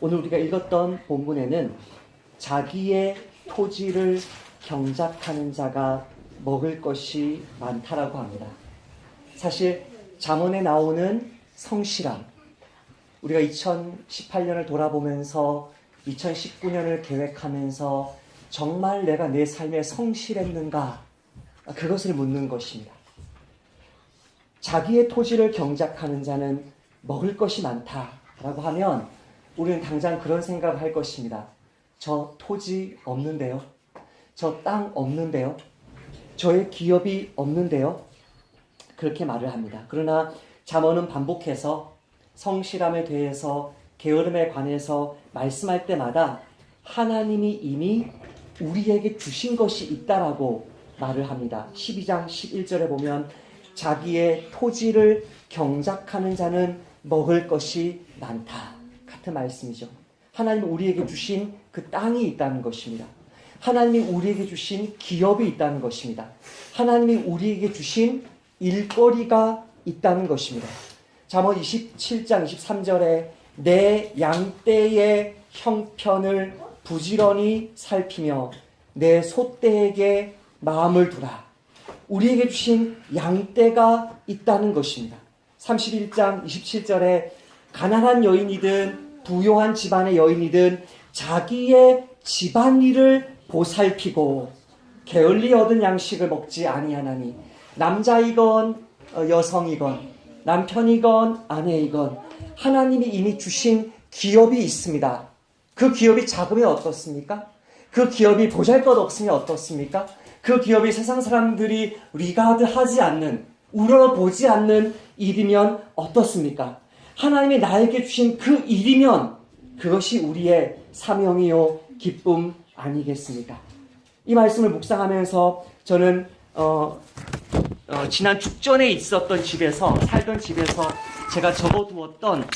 오늘 우리가 읽었던 본문에는 자기의 토지를 경작하는 자가 먹을 것이 많다라고 합니다. 사실 잠언에 나오는 성실함 우리가 2018년을 돌아보면서 2019년을 계획하면서 정말 내가 내 삶에 성실했는가 그것을 묻는 것입니다. 자기의 토지를 경작하는 자는 먹을 것이 많다라고 하면 우리는 당장 그런 생각을 할 것입니다. 저 토지 없는데요. 저 땅 없는데요. 저의 기업이 없는데요. 그렇게 말을 합니다. 그러나 잠언은 반복해서 성실함에 대해서 게으름에 관해서 말씀할 때마다 하나님이 이미 우리에게 주신 것이 있다라고 말을 합니다. 12장 11절에 보면 자기의 토지를 경작하는 자는 먹을 것이 많다. 같은 말씀이죠. 하나님이 우리에게 주신 그 땅이 있다는 것입니다. 하나님이 우리에게 주신 기업이 있다는 것입니다. 하나님이 우리에게 주신 일거리가 있다는 것입니다. 잠언 27장 23절에 내 양떼의 형편을 부지런히 살피며 내 소떼에게 마음을 두라. 우리에게 주신 양떼가 있다는 것입니다. 31장 27절에 가난한 여인이든 부요한 집안의 여인이든 자기의 집안일을 보살피고 게을리 얻은 양식을 먹지 아니하나니 남자이건 어, 여성이건 남편이건 아내이건 하나님이 이미 주신 기업이 있습니다. 그 기업이 작으면 어떻습니까? 그 기업이 보잘것 없으면 어떻습니까? 그 기업이 세상 사람들이 리가드하지 않는 우러보지 않는 일이면 어떻습니까? 하나님이 나에게 주신 그 일이면 그것이 우리의 사명이요 기쁨 아니겠습니까? 이 말씀을 묵상하면서 저는 어, 어, 지난 축전에 있었던 집에서 살던 집에서 제가 적어두었던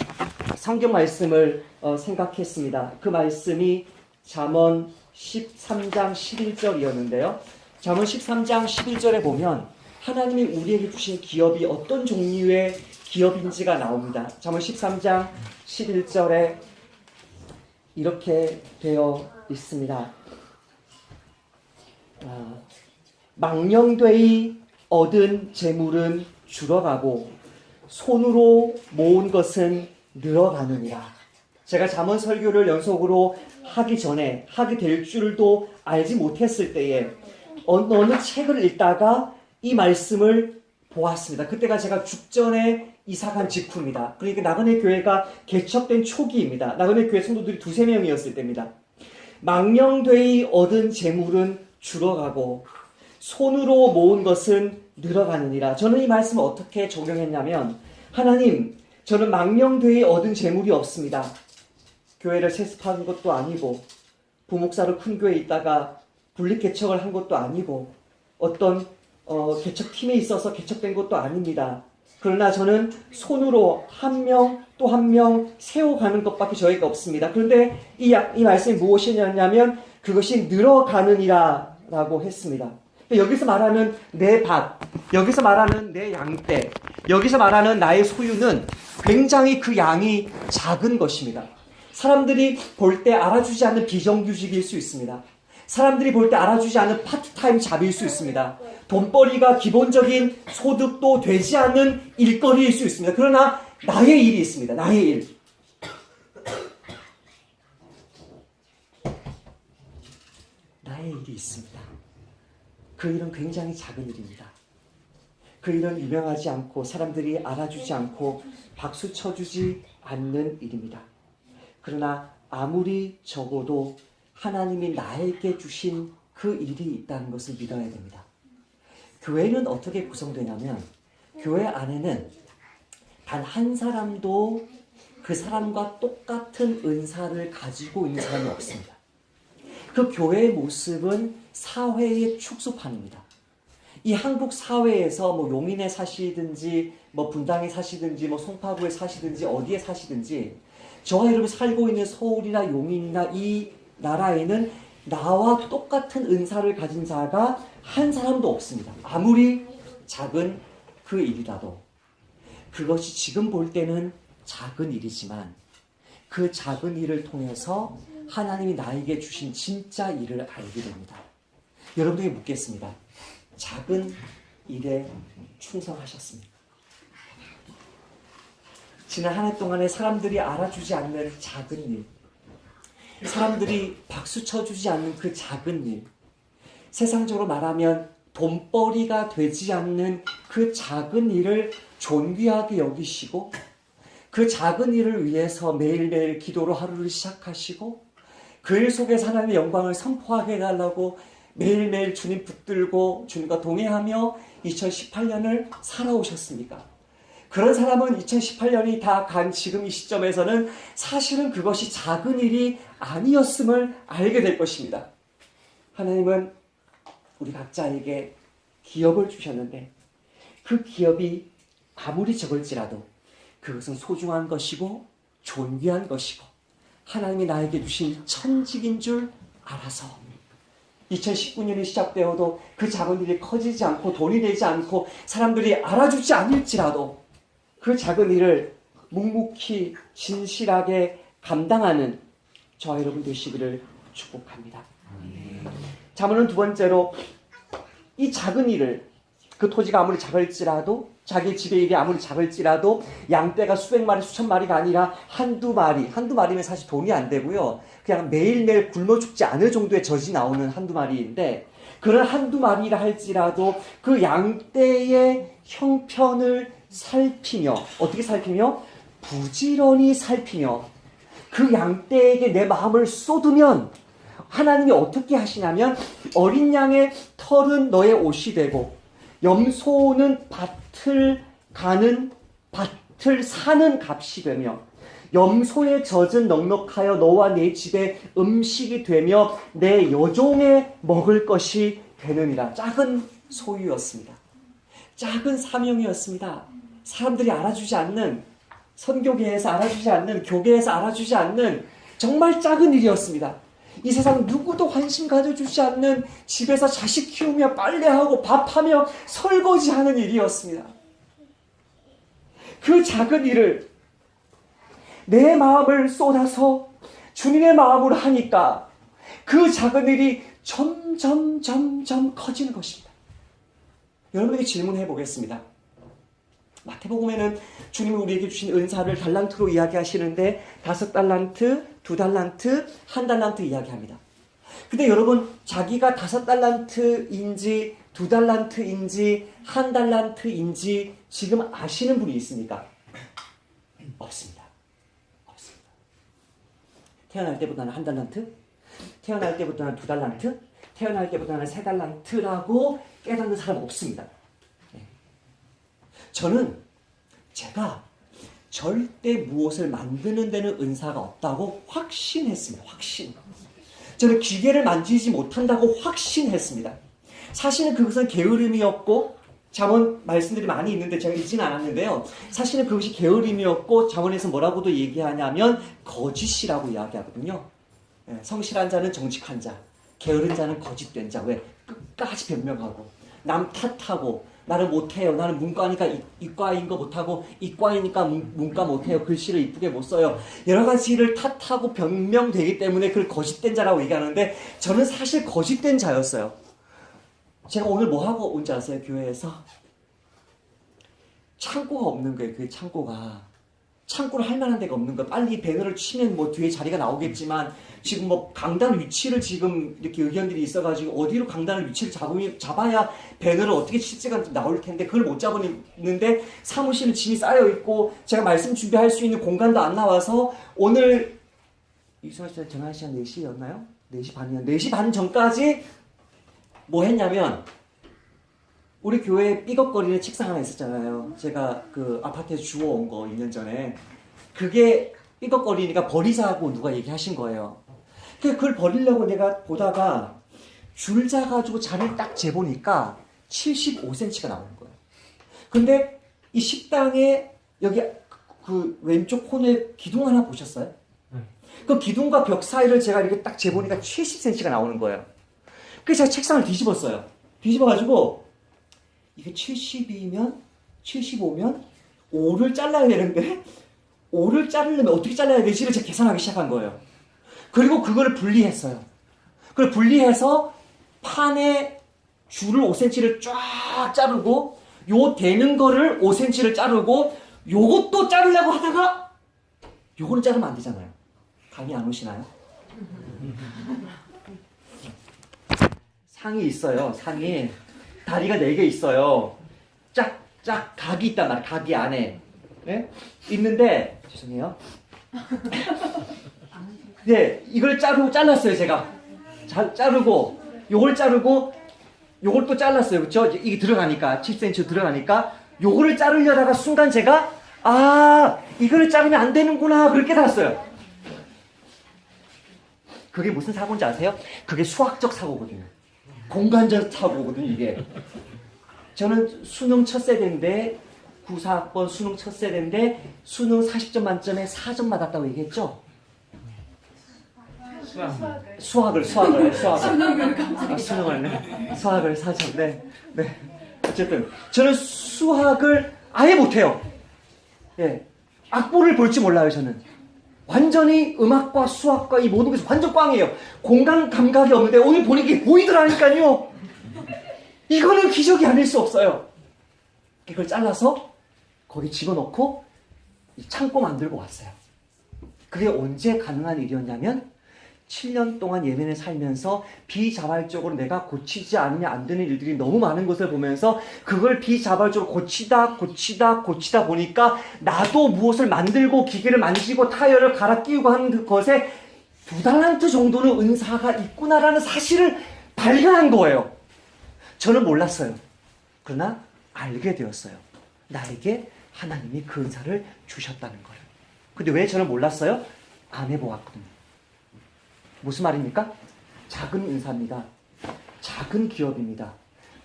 성경 말씀을 어, 생각했습니다. 그 말씀이 잠언 13장 11절이었는데요. 잠언 13장 11절에 보면 하나님이 우리에게 주신 기업이 어떤 종류의 기업인지가 나옵니다. 잠언 13장 11절에 이렇게 되어 있습니다. 아, 망령되이 얻은 재물은 줄어가고 손으로 모은 것은 늘어가느니라. 제가 잠언 설교를 연속으로 하기 전에 하게 될 줄도 알지 못했을 때에 어느, 책을 읽다가 이 말씀을 보았습니다. 그때가 제가 죽전에 이사간 직후입니다. 그러니까 나그네 교회가 개척된 초기입니다. 나그네 교회 성도들이 두세 명이었을 때입니다. 망령되이 얻은 재물은 줄어가고 손으로 모은 것은 늘어가느니라. 저는 이 말씀을 어떻게 적용했냐면 하나님, 저는 망령되이 얻은 재물이 없습니다. 교회를 세습한 것도 아니고 부목사로 큰 교회에 있다가 분립 개척을 한 것도 아니고 어떤 어, 개척팀에 있어서 개척된 것도 아닙니다. 그러나 저는 손으로 한 명 또 한 명 세워가는 것밖에 저희가 없습니다. 그런데 이, 이 말씀이 무엇이냐면 그것이 늘어가느니라 라고 했습니다. 여기서 말하는 내 밭, 여기서 말하는 내 양떼, 여기서 말하는 나의 소유는 굉장히 그 양이 작은 것입니다. 사람들이 볼 때 알아주지 않는 비정규직일 수 있습니다. 사람들이 볼 때 알아주지 않는 파트타임 잡일 수 있습니다. 돈벌이가 기본적인 소득도 되지 않는 일거리일 수 있습니다. 그러나 나의 일이 있습니다. 나의 일. 나의 일이 있습니다. 그 일은 굉장히 작은 일입니다. 그 일은 유명하지 않고 사람들이 알아주지 않고 박수 쳐주지 않는 일입니다. 그러나 아무리 적어도 하나님이 나에게 주신 그 일이 있다는 것을 믿어야 됩니다. 교회는 어떻게 구성되냐면 교회 안에는 단 한 사람도 그 사람과 똑같은 은사를 가지고 있는 사람이 없습니다. 그 교회의 모습은 사회의 축소판입니다. 이 한국 사회에서 뭐 용인에 사시든지 뭐 분당에 사시든지 뭐 송파구에 사시든지 어디에 사시든지 저와 여러분이 살고 있는 서울이나 용인이나 이 나라에는 나와 똑같은 은사를 가진 자가 한 사람도 없습니다. 아무리 작은 그 일이라도 그것이 지금 볼 때는 작은 일이지만 그 작은 일을 통해서 하나님이 나에게 주신 진짜 일을 알게 됩니다. 여러분에게 묻겠습니다. 작은 일에 충성하셨습니까? 지난 한 해 동안에 사람들이 알아주지 않는 작은 일, 사람들이 박수 쳐주지 않는 그 작은 일, 세상적으로 말하면 돈벌이가 되지 않는 그 작은 일을 존귀하게 여기시고 그 작은 일을 위해서 매일매일 기도로 하루를 시작하시고 그 일 속에서 하나님의 영광을 선포하게 해달라고 매일매일 주님 붙들고 주님과 동행하며 2018년을 살아오셨습니까? 그런 사람은 2018년이 다 간 지금 이 시점에서는 사실은 그것이 작은 일이 아니었음을 알게 될 것입니다. 하나님은 우리 각자에게 기업을 주셨는데 그 기업이 아무리 적을지라도 그것은 소중한 것이고 존귀한 것이고 하나님이 나에게 주신 천직인 줄 알아서 2019년이 시작되어도 그 작은 일이 커지지 않고 돈이 되지 않고 사람들이 알아주지 않을지라도 그 작은 일을 묵묵히 진실하게 감당하는 저와 여러분 되시기를 축복합니다. 자문은 두 번째로 이 작은 일을 그 토지가 아무리 작을지라도 자기 집의 일이 아무리 작을지라도 양떼가 수백 마리 수천 마리가 아니라 한두 마리 한두 마리면 사실 돈이 안 되고요 그냥 매일매일 굶어 죽지 않을 정도의 젖이 나오는 한두 마리인데 그런 한두 마리라 할지라도 그 양떼의 형편을 살피며 어떻게 살피며 부지런히 살피며 그 양떼에게 내 마음을 쏟으면 하나님이 어떻게 하시냐면 어린 양의 털은 너의 옷이 되고 염소는 밭을 가는 밭을 사는 값이 되며 염소의 젖은 넉넉하여 너와 내 집에 음식이 되며 내 여종의 먹을 것이 되느니라 작은 소유였습니다. 작은 사명이었습니다. 사람들이 알아주지 않는 선교계에서 알아주지 않는 교계에서 알아주지 않는 정말 작은 일이었습니다. 이 세상 누구도 관심 가져주지 않는 집에서 자식 키우며 빨래하고 밥하며 설거지하는 일이었습니다. 그 작은 일을 내 마음을 쏟아서 주님의 마음으로 하니까 그 작은 일이 점점 점점 커지는 것입니다. 여러분에게 질문해 보겠습니다. 마태복음에는 주님이 우리에게 주신 은사를 달란트로 이야기하시는데 다섯 달란트, 두 달란트, 한 달란트 이야기합니다. 근데 여러분 자기가 다섯 달란트인지 두 달란트인지 한 달란트인지 지금 아시는 분이 있습니까? 없습니다. 없습니다. 태어날 때보다는 한 달란트, 태어날 때보다는 두 달란트, 태어날 때보다는 세 달란트라고 깨닫는 사람 없습니다. 저는 제가 절대 무엇을 만드는 데는 은사가 없다고 확신했습니다. 확신. 저는 기계를 만지지 못한다고 확신했습니다. 사실은 그것은 게으름이었고 잠언 말씀들이 많이 있는데 제가 읽지는 않았는데요. 사실은 그것이 게으름이었고 잠언에서 뭐라고도 얘기하냐면 거짓이라고 이야기하거든요. 예, 성실한 자는 정직한 자, 게으른 자는 거짓된 자. 왜? 끝까지 변명하고 남 탓하고 나는 못해요. 나는 문과니까 이, 이과인 거 못하고 이과이니까 문, 문과 못해요. 글씨를 이쁘게 못 써요. 여러 가지를 탓하고 변명되기 때문에 그걸 거짓된 자라고 얘기하는데 저는 사실 거짓된 자였어요. 제가 오늘 뭐 하고 온 줄 아세요? 교회에서 창고가 없는 거예요. 그 창고가 창고를 할 만한 데가 없는 거예요. 빨리 배너를 치면 뭐 뒤에 자리가 나오겠지만 지금 뭐 강단 위치를 지금 이렇게 의견들이 있어가지고 어디로 강단을 위치를 잡으면 잡아야 배너를 어떻게 칠지가 나올 텐데 그걸 못 잡았는데 사무실은 짐이 쌓여 있고 제가 말씀 준비할 수 있는 공간도 안 나와서 오늘 이수아 씨 전화 시간 4시였나요? 4시 반이었 4시 반 전까지 뭐 했냐면 우리 교회에 삐걱거리는 책상 하나 있었잖아요. 제가 그 아파트에서 주워온 거 2년 전에. 그게 삐걱거리니까 버리자고 누가 얘기하신 거예요. 그 그걸 버리려고 내가 보다가 줄 자가지고 자리를 딱 재보니까 75cm가 나오는 거예요. 근데 이 식당에 여기 그 왼쪽 코너에 기둥 하나 보셨어요? 그 기둥과 벽 사이를 제가 이렇게 딱 재보니까 70cm가 나오는 거예요. 그래서 제가 책상을 뒤집었어요. 뒤집어가지고 이게 70이면 75면 5를 잘라야 되는데 오를 자르려면 어떻게 잘라야 되지를 제가 계산하기 시작한 거예요. 그리고 그거를 분리했어요. 그걸 분리해서 판에 줄을 5cm를 쫙 자르고 요 되는 거를 5cm를 자르고 요것도 자르려고 하다가 요거는 자르면 안 되잖아요. 감이 안 오시나요? 상이 있어요. 상이 다리가 네 개 있어요. 짝 짝 각이 있단 말이에요. 각이 안에 예? 있는데 죄송해요. 네, 이걸 자르고 잘랐어요, 제가. 자, 자르고 요걸 자르고 요걸 또 잘랐어요. 그렇죠? 이게 들어가니까 7cm 들어가니까 요거를 자르려다가 순간 제가 아, 이거를 자르면 안 되는구나. 그렇게 깨달았어요. 그게 무슨 사고인지 아세요? 그게 수학적 사고거든요. 공간적 사고거든요, 이게. 저는 수능 첫 세대인데 94학번 수능 첫 세대인데 수능 40점 만점에 4점 맞았다고 얘기했죠? 수학을 수학을 수학을 아, 수능을 네. 수학을 4점 네. 네. 어쨌든 저는 수학을 아예 못해요. 예. 악보를 볼줄 몰라요, 저는. 완전히 음악과 수학과 이 모든 것이 완전 꽝이에요. 공간 감각이 없는데 오늘 보니까 보이더라니까요. 이거는 기적이 아닐 수 없어요. 이걸 잘라서 거기 집어넣고 이 창고 만들고 왔어요. 그게 언제 가능한 일이었냐면 7년 동안 예멘에 살면서 비자발적으로 내가 고치지 않으면 안 되는 일들이 너무 많은 것을 보면서 그걸 비자발적으로 고치다 고치다 고치다 보니까 나도 무엇을 만들고 기계를 만지고 타이어를 갈아 끼우고 하는 그 것에 두 달란트 정도는 은사가 있구나라는 사실을 발견한 거예요. 저는 몰랐어요. 그러나 알게 되었어요. 나에게 하나님이 그 은사를 주셨다는 거예요. 근데 왜 저는 몰랐어요? 안 해보았거든요. 무슨 말입니까? 작은 은사입니다. 작은 기업입니다.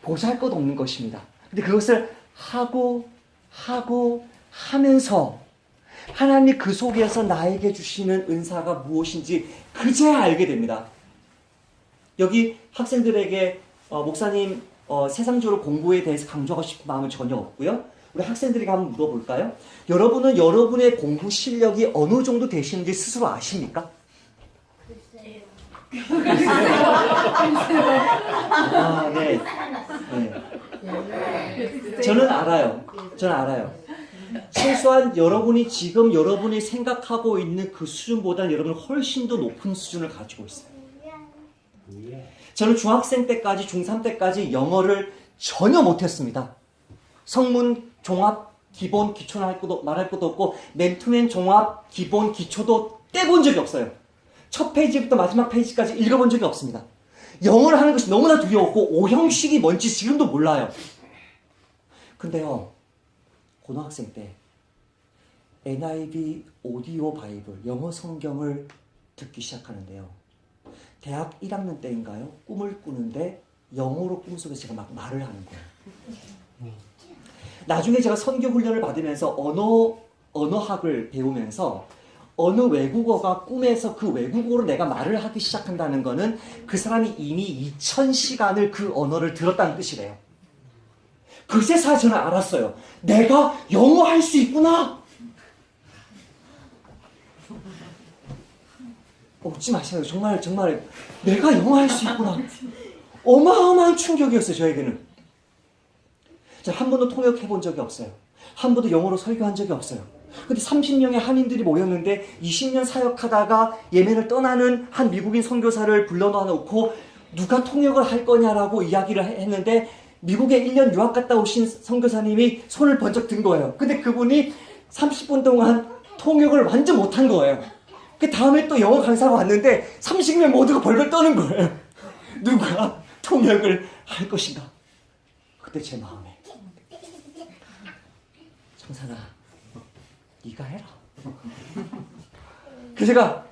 보잘 것 없는 것입니다. 근데 그것을 하고, 하고, 하면서 하나님이 그 속에서 나에게 주시는 은사가 무엇인지 그제야 알게 됩니다. 여기 학생들에게 어, 목사님 어, 세상적으로 공부에 대해서 강조하고 싶은 마음은 전혀 없고요. 우리 학생들에게 한번 물어볼까요? 여러분은 여러분의 공부 실력이 어느 정도 되시는지 스스로 아십니까? 아, 네. 네. 저는 알아요. 저는 알아요. 최소한 여러분이 지금 여러분이 생각하고 있는 그 수준보다는 여러분은 훨씬 더 높은 수준을 가지고 있어요. 저는 중학생 때까지, 중3 때까지 영어를 전혀 못했습니다. 성문, 종합, 기본, 기초는 할 것도, 말할 것도 없고, 맨투맨, 종합, 기본, 기초도 떼본 적이 없어요. 첫 페이지부터 마지막 페이지까지 읽어본 적이 없습니다. 영어를 하는 것이 너무나 두려웠고, 오형식이 뭔지 지금도 몰라요. 근데요, 고등학생 때, NIV 오디오 바이블, 영어 성경을 듣기 시작하는데요. 대학 1학년 때인가요? 꿈을 꾸는데 영어로 꿈속에서 제가 막 말을 하는 거예요. 나중에 제가 선교 훈련을 받으면서 언어 언어학을 배우면서 어느 외국어가 꿈에서 그 외국어로 내가 말을 하기 시작한다는 거는 그 사람이 이미 2000시간을 그 언어를 들었다는 뜻이래요. 그제서야 저는 알았어요. 내가 영어 할 수 있구나. 웃지 마세요. 정말 정말 내가 영어 할 수 있구나. 어마어마한 충격이었어요. 저에게는. 제가 한 번도 통역해 본 적이 없어요. 한 번도 영어로 설교한 적이 없어요. 근데 30명의 한인들이 모였는데 20년 사역하다가 예멘을 떠나는 한 미국인 선교사를 불러놓아 놓고 누가 통역을 할 거냐라고 이야기를 했는데 미국에 1년 유학 갔다 오신 선교사님이 손을 번쩍 든 거예요. 근데 그분이 30분 동안 통역을 완전 못한 거예요. 그 다음에 또 영어 강사가 왔는데 30명 모두가 벌벌 떠는 거예요. 누가 통역을 할 것인가? 그때 제 마음에 청산아 네가 해라. 그래서 제가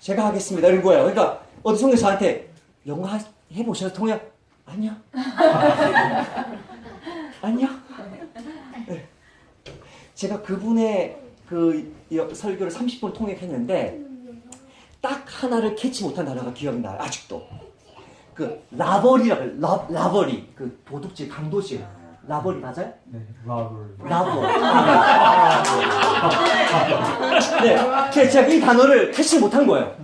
제가 하겠습니다 이런 거예요. 그러니까 어디 성교 저한테 영어 하- 해보셔서 통역 아니야 아니야. 네. 제가 그분의 그 여- 설교를 30분 통역했는데 딱 하나를 캐치 못한 단어가 기억이 나요. 아직도. 그 라버리라고 라버리 그 도둑질 강도질 라벌이 맞아요? 네, 라블. 라벌. 네, 제- 제가 이 단어를 캐치 못한 거예요.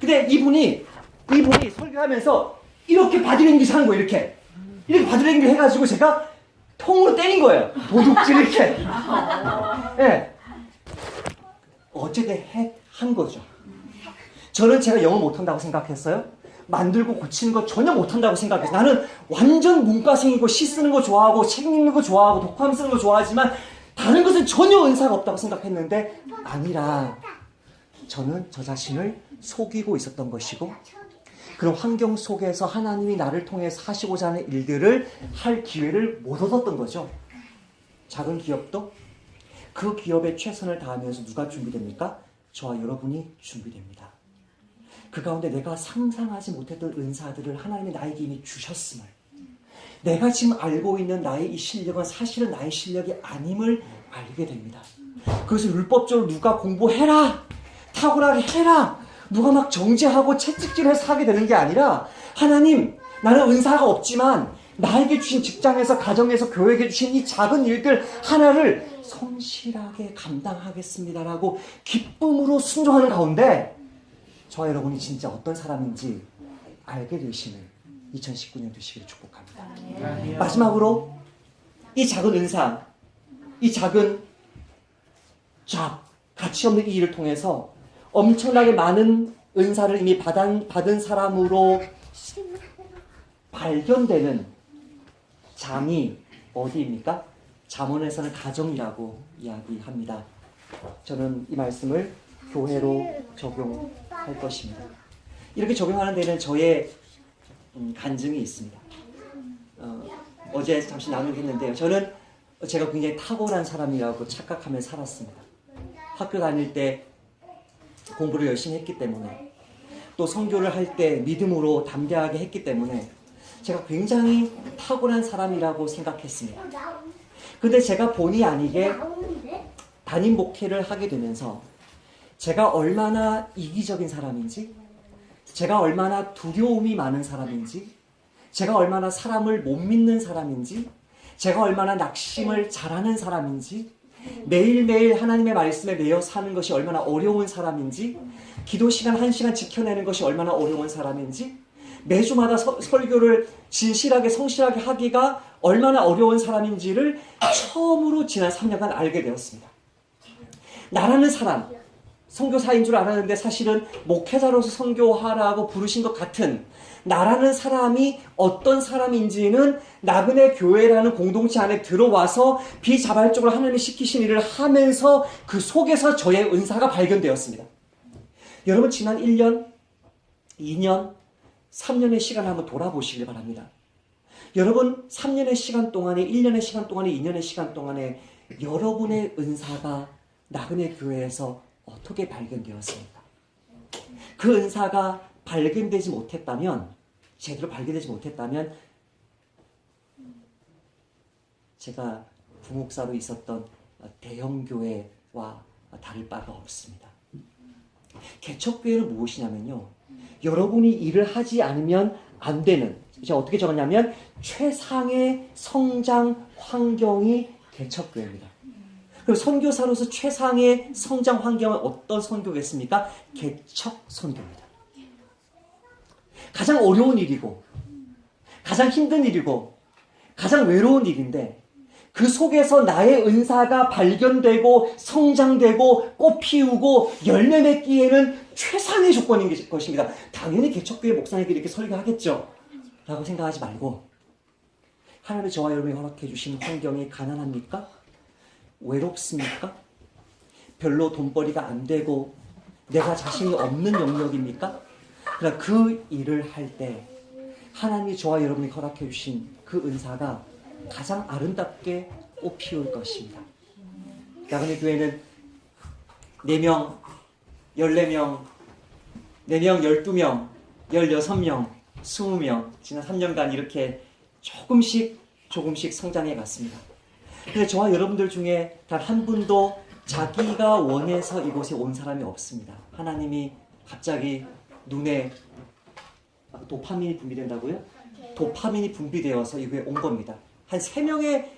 근데 이분이 이분이 설교하면서 이렇게 바디랭귀지 하는 거예요. 이렇게 이렇게 바디랭귀 해가지고 제가 통으로 때린 거예요. 도둑질 이렇게. 예. 어쨌든 해, 한 거죠. 저는 제가 영어 못한다고 생각했어요. 만들고 고치는 거 전혀 못한다고 생각했어요. 나는 완전 문과생이고 시 쓰는 거 좋아하고 책 읽는 거 좋아하고 독감 쓰는 거 좋아하지만 다른 것은 전혀 은사가 없다고 생각했는데 아니라 저는 저 자신을 속이고 있었던 것이고 그런 환경 속에서 하나님이 나를 통해서 하시고자 하는 일들을 할 기회를 못 얻었던 거죠. 작은 기업도 그 기업에 최선을 다하면서 누가 준비됩니까? 저와 여러분이 준비됩니다. 그 가운데 내가 상상하지 못했던 은사들을 하나님이 나에게 이미 주셨음을 내가 지금 알고 있는 나의 이 실력은 사실은 나의 실력이 아님을 알게 됩니다. 그것을 율법적으로 누가 공부해라! 탁월하게 해라! 누가 막 정죄하고 채찍질해서 하게 되는 게 아니라 하나님, 나는 은사가 없지만 나에게 주신 직장에서, 가정에서, 교회에게 주신 이 작은 일들 하나를 성실하게 감당하겠습니다라고 기쁨으로 순종하는 가운데 저와 여러분이 진짜 어떤 사람인지 알게 되시는 2019년 되시기를 축복합니다. 마지막으로 이 작은 은사, 이 작은 잡, 가치 없는 이 일을 통해서 엄청나게 많은 은사를 이미 받은, 받은 사람으로 발견되는 장이 어디입니까? 잠언에서는 가정이라고 이야기합니다. 저는 이 말씀을 교회로 적용할 것입니다. 이렇게 적용하는 데는 저의 음, 간증이 있습니다. 어, 제 잠시 나누겠는데요. 저는 제가 굉장히 탁월한 사람이라고 착각하며 살았습니다. 학교 다닐 때 공부를 열심히 했기 때문에 또 성교를 할 때 믿음으로 담대하게 했기 때문에 제가 굉장히 탁월한 사람이라고 생각했습니다. 근데 제가 본의 아니게 담임 목회를 하게 되면서 제가 얼마나 이기적인 사람인지, 제가 얼마나 두려움이 많은 사람인지, 제가 얼마나 사람을 못 믿는 사람인지, 제가 얼마나 낙심을 잘하는 사람인지, 매일매일 하나님의 말씀에 매여 사는 것이 얼마나 어려운 사람인지, 기도 시간 한 시간 지켜내는 것이 얼마나 어려운 사람인지, 매주마다 서- 설교를 진실하게 성실하게 하기가 얼마나 어려운 사람인지를 처음으로 지난 3년간 알게 되었습니다. 나라는 사람, 선교사인 줄 알았는데 사실은 목회자로서 선교하라고 부르신 것 같은 나라는 사람이 어떤 사람인지는 나그네 교회라는 공동체 안에 들어와서 비자발적으로 하나님이 시키신 일을 하면서 그 속에서 저의 은사가 발견되었습니다. 여러분 지난 1년, 2년, 3년의 시간을 한번 돌아보시길 바랍니다. 여러분 3년의 시간 동안에 1년의 시간 동안에 2년의 시간 동안에 여러분의 은사가 나그네 교회에서 어떻게 발견되었습니까? 그 은사가 발견되지 못했다면 제대로 발견되지 못했다면 제가 부목사로 있었던 대형 교회와 다를 바가 없습니다. 개척교회는 무엇이냐면요. 여러분이 일을 하지 않으면 안 되는 제가 어떻게 적었냐면 최상의 성장 환경이 개척교회입니다. 그럼 선교사로서 최상의 성장 환경은 어떤 선교겠습니까? 개척 선교입니다. 가장 어려운 일이고 가장 힘든 일이고 가장 외로운 일인데 그 속에서 나의 은사가 발견되고 성장되고 꽃 피우고 열매 맺기에는 최상의 조건인 것입니다. 당연히 개척교회 목사님께 이렇게 설교하겠죠. 라고 생각하지 말고 하나님의 저와 여러분이 허락해 주신 환경이 가난합니까? 외롭습니까? 별로 돈벌이가 안 되고 내가 자신이 없는 영역입니까? 그러나 그 일을 할 때 하나님이 저와 여러분이 허락해 주신 그 은사가 가장 아름답게 꽃피울 것입니다. 야근의 교회는 4명, 14명, 4명, 12명, 16명, 20명, 지난 3년간 이렇게 조금씩 조금씩 성장해 갔습니다. 근데 저와 여러분들 중에 단 한 분도 자기가 원해서 이곳에 온 사람이 없습니다. 하나님이 갑자기 눈에 도파민이 분비된다고요? 도파민이 분비되어서 이곳에 온 겁니다. 한 세 명의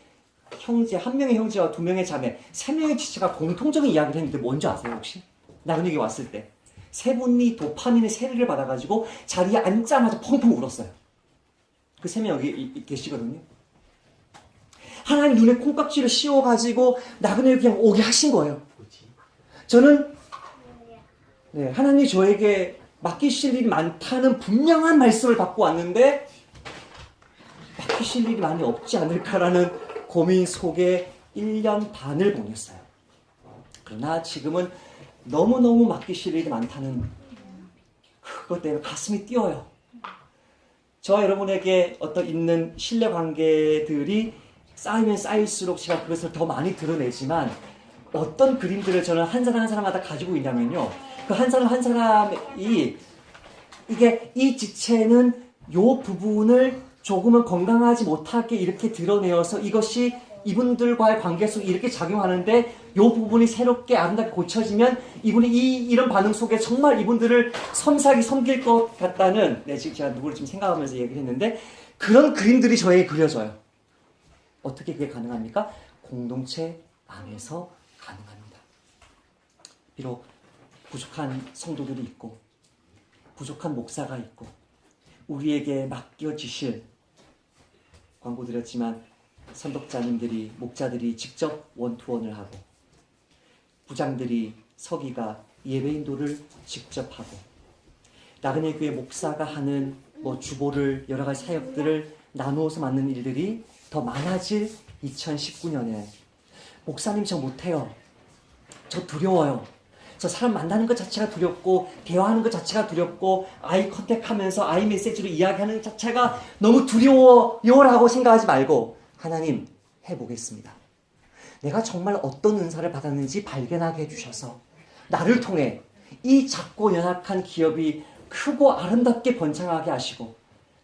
형제, 한 명의 형제와 두 명의 자매, 세 명의 지체가 공통적인 이야기를 했는데 뭔지 아세요, 혹시? 나그네에게 왔을 때. 세 분이 도파민의 세례를 받아가지고 자리에 앉자마자 펑펑 울었어요. 그 세 명 여기 계시거든요. 하나님 눈에 콩깍지를 씌워가지고 나그네를 그냥 오게 하신 거예요. 저는 네, 하나님이 저에게 맡기실 일이 많다는 분명한 말씀을 받고 왔는데 맡기실 일이 많이 없지 않을까라는 고민 속에 1년 반을 보냈어요. 그러나 지금은 너무너무 맡기실 일이 많다는 그것 때문에 가슴이 뛰어요. 저와 여러분에게 어떤 있는 신뢰 관계들이 쌓이면 쌓일수록 제가 그것을 더 많이 드러내지만 어떤 그림들을 저는 한 사람 한 사람마다 가지고 있냐면요. 그 한 사람 한 사람이 이게 이 지체는 요 부분을 조금은 건강하지 못하게 이렇게 드러내어서 이것이 이분들과의 관계 속에 이렇게 작용하는데 요 부분이 새롭게 아름답게 고쳐지면 이분이 이 이런 반응 속에 정말 이분들을 섬세하게 섬길 것 같다는 네 제가 누구를 지금 생각하면서 얘기를 했는데 그런 그림들이 저에게 그려져요. 어떻게 그게 가능합니까? 공동체 안에서 가능합니다. 비록 부족한 성도들이 있고 부족한 목사가 있고 우리에게 맡겨지실 광고 드렸지만 선독자님들이 목자들이 직접 원투원을 하고 부장들이 서기가 예배인도를 직접 하고 나그네 교회 목사가 하는 뭐 주보를 여러 가지 사역들을 나누어서 맡는 일들이 더 많아질 2019년에 목사님 저 못해요. 저 두려워요. 저 사람 만나는 것 자체가 두렵고 대화하는 것 자체가 두렵고 아이 컨택하면서 아이 메시지로 이야기하는 것 자체가 너무 두려워요라고 생각하지 말고 하나님 해보겠습니다. 내가 정말 어떤 은사를 받았는지 발견하게 해주셔서 나를 통해 이 작고 연약한 기업이 크고 아름답게 번창하게 하시고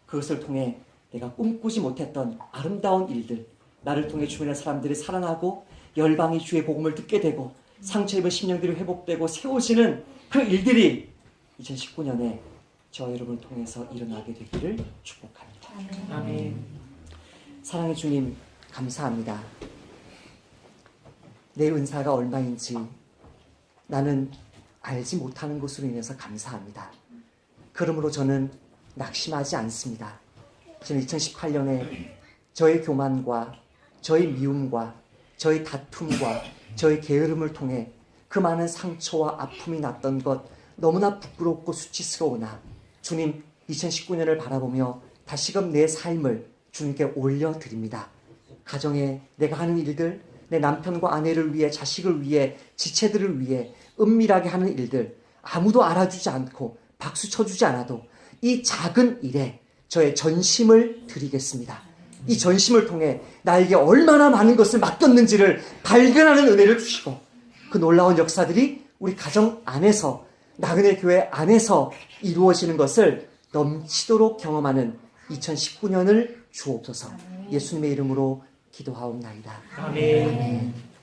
그것을 통해 내가 꿈꾸지 못했던 아름다운 일들 나를 통해 주변의 사람들이 살아나고 열방이 주의 복음을 듣게 되고 상처 입은 심령들이 회복되고 세워지는 그 일들이 2019년에 저와 여러분을 통해서 일어나게 되기를 축복합니다. 아멘. 사랑의 주님 감사합니다. 내 은사가 얼마인지 나는 알지 못하는 것으로 인해서 감사합니다. 그러므로 저는 낙심하지 않습니다. 저는 2018년에 저의 교만과 저의 미움과 저의 다툼과 저의 게으름을 통해 그 많은 상처와 아픔이 났던 것 너무나 부끄럽고 수치스러우나 주님 2019년을 바라보며 다시금 내 삶을 주님께 올려드립니다. 가정에 내가 하는 일들, 내 남편과 아내를 위해, 자식을 위해, 지체들을 위해 은밀하게 하는 일들, 아무도 알아주지 않고 박수 쳐주지 않아도 이 작은 일에 저의 전심을 드리겠습니다. 이 전심을 통해 나에게 얼마나 많은 것을 맡겼는지를 발견하는 은혜를 주시고 그 놀라운 역사들이 우리 가정 안에서 나그네 교회 안에서 이루어지는 것을 넘치도록 경험하는 2019년을 주옵소서 예수님의 이름으로 기도하옵나이다. 아멘.